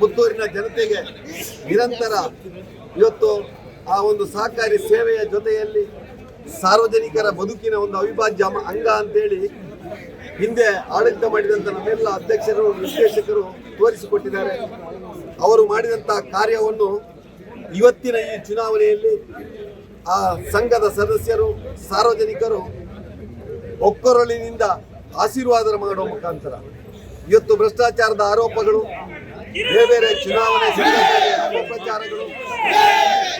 ಪುತ್ತೂರಿನ ಜನತೆಗೆ ನಿರಂತರ ಇವತ್ತು ಆ ಒಂದು ಸಹಕಾರಿ ಸೇವೆಯ ಜೊತೆಯಲ್ಲಿ ಸಾರ್ವಜನಿಕರ ಬದುಕಿನ ಒಂದು ಅವಿಭಾಜ್ಯ ಅಂಗ ಅಂತೇಳಿ ಹಿಂದೆ ಆಡಳಿತ ಮಾಡಿದಂಥ ನಮ್ಮೆಲ್ಲ ಅಧ್ಯಕ್ಷರು, ನಿರ್ದೇಶಕರು ತೋರಿಸಿಕೊಟ್ಟಿದ್ದಾರೆ. ಅವರು ಮಾಡಿದಂಥ ಕಾರ್ಯವನ್ನು ಇವತ್ತಿನ ಈ ಚುನಾವಣೆಯಲ್ಲಿ ಆ ಸಂಘದ ಸದಸ್ಯರು, ಸಾರ್ವಜನಿಕರು ಒಕ್ಕೊರಳಿನಿಂದ ಆಶೀರ್ವಾದ ಮಾಡುವ ಮುಖಾಂತರ ಇವತ್ತು ಭ್ರಷ್ಟಾಚಾರದ ಆರೋಪಗಳು, ಬೇರೆ ಬೇರೆ ಚುನಾವಣೆ ಅಪಪ್ರಚಾರಗಳು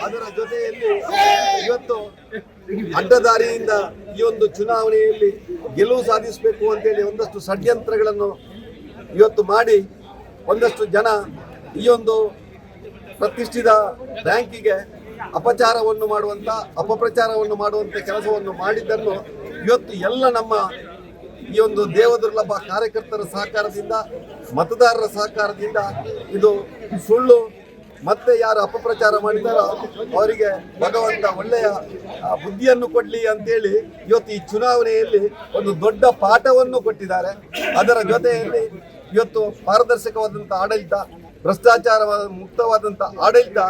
ಅದರ ಜೊತೆಯಲ್ಲಿ ಇವತ್ತು ಅಡ್ಡದಾರಿಯಿಂದ ಈ ಒಂದು ಚುನಾವಣೆಯಲ್ಲಿ ಗೆಲುವು ಸಾಧಿಸಬೇಕು ಅಂತೇಳಿ ಒಂದಷ್ಟು ಷಡ್ಯಂತ್ರಗಳನ್ನು ಇವತ್ತು ಮಾಡಿ ಒಂದಷ್ಟು ಜನ ಈ ಒಂದು ಪ್ರತಿಷ್ಠಿತ ಬ್ಯಾಂಕಿಗೆ ಅಪಚಾರವನ್ನು ಮಾಡುವಂತ, ಅಪಪ್ರಚಾರವನ್ನು ಮಾಡುವಂತ ಕೆಲಸವನ್ನು ಮಾಡಿದ್ದನ್ನು ಇವತ್ತು ಎಲ್ಲ ನಮ್ಮ ಈ ಒಂದು ದೇವದುರ್ಲಭ ಕಾರ್ಯಕರ್ತರ ಸಹಕಾರದಿಂದ, ಮತದಾರರ ಸಹಕಾರದಿಂದ ಇದು ಸುಳ್ಳು ಮತ್ತೆ ಯಾರು ಅಪಪ್ರಚಾರ ಮಾಡಿದಾರೋ ಅವರಿಗೆ ಭಗವಂತ ಒಳ್ಳೆಯ ಬುದ್ಧಿಯನ್ನು ಕೊಡ್ಲಿ ಅಂತೇಳಿ ಇವತ್ತು ಈ ಚುನಾವಣೆಯಲ್ಲಿ ಒಂದು ದೊಡ್ಡ ಪಾಠವನ್ನು ಕೊಟ್ಟಿದ್ದಾರೆ. ಅದರ ಜೊತೆಯಲ್ಲಿ ಇವತ್ತು ಪಾರದರ್ಶಕವಾದಂಥ ಆಡಳಿತ ಭ್ರಷ್ಟಾಚಾರ ಮುಕ್ತವಾದಂಥ ಆಡಳಿತ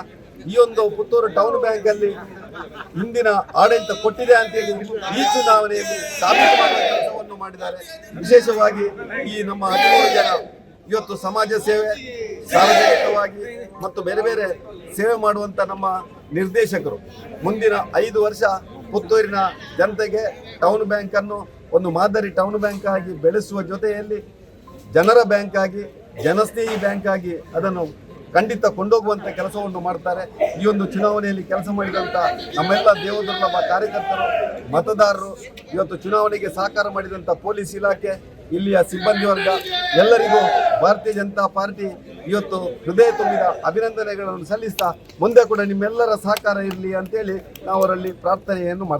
ಈ ಒಂದು ಪುತ್ತೂರು ಟೌನ್ ಬ್ಯಾಂಕ್ ಅಲ್ಲಿ ಹಿಂದಿನ ಆಡಳಿತ ಕೊಟ್ಟಿದೆ ಅಂತೇಳಿ ಈ ಚುನಾವಣೆಯಲ್ಲಿ ಸಾಬೀತು ಮಾಡಿದ್ದಾರೆ. ವಿಶೇಷವಾಗಿ ಈ ನಮ್ಮ ಹದಿಮೂರು ಜನ ಇವತ್ತು ಸಮಾಜ ಸೇವೆ, ಸಾರ್ವಜನಿಕವಾಗಿ ಮತ್ತು ಬೇರೆ ಬೇರೆ ಸೇವೆ ಮಾಡುವಂತ ನಮ್ಮ ನಿರ್ದೇಶಕರು. ಮುಂದಿನ ಐದು ವರ್ಷ ಪುತ್ತೂರಿನ ಜನತೆಗೆ ಟೌನ್ ಬ್ಯಾಂಕ್ ಅನ್ನು ಒಂದು ಮಾದರಿ ಟೌನ್ ಬ್ಯಾಂಕ್ ಆಗಿ ಬೆಳೆಸುವ ಜೊತೆಯಲ್ಲಿ ಜನರ ಬ್ಯಾಂಕ್ ಆಗಿ, ಜನಸ್ನೇಹಿ ಬ್ಯಾಂಕ್ ಆಗಿ ಅದನ್ನು ಖಂಡಿತ ಕೊಂಡೋಗುವಂತ ಕೆಲಸವನ್ನು ಮಾಡ್ತಾರೆ. ಈ ಒಂದು ಚುನಾವಣೆಯಲ್ಲಿ ಕೆಲಸ ಮಾಡಿದಂತ ನಮ್ಮೆಲ್ಲ ದೇವದುರ್ಲಭ ಕಾರ್ಯಕರ್ತರು, ಮತದಾರರು, ಇವತ್ತು ಚುನಾವಣೆಗೆ ಸಹಕಾರ ಮಾಡಿದಂತ ಪೊಲೀಸ್ ಇಲಾಖೆ, ಇಲ್ಲಿಯ ಸಿಬ್ಬಂದಿ ವರ್ಗ, ಎಲ್ಲರಿಗೂ ಭಾರತೀಯ ಜನತಾ ಪಾರ್ಟಿ ಇವತ್ತು ಹೃದಯ ತುಂಬಿದ ಅಭಿನಂದನೆಗಳನ್ನು ಸಲ್ಲಿಸ್ತಾ ಮುಂದೆ ಕೂಡ ನಿಮ್ಮೆಲ್ಲರ ಸಹಕಾರ ಇರಲಿ ಅಂತೇಳಿ ನಾವು ಅವರಲ್ಲಿ ಪ್ರಾರ್ಥನೆಯನ್ನು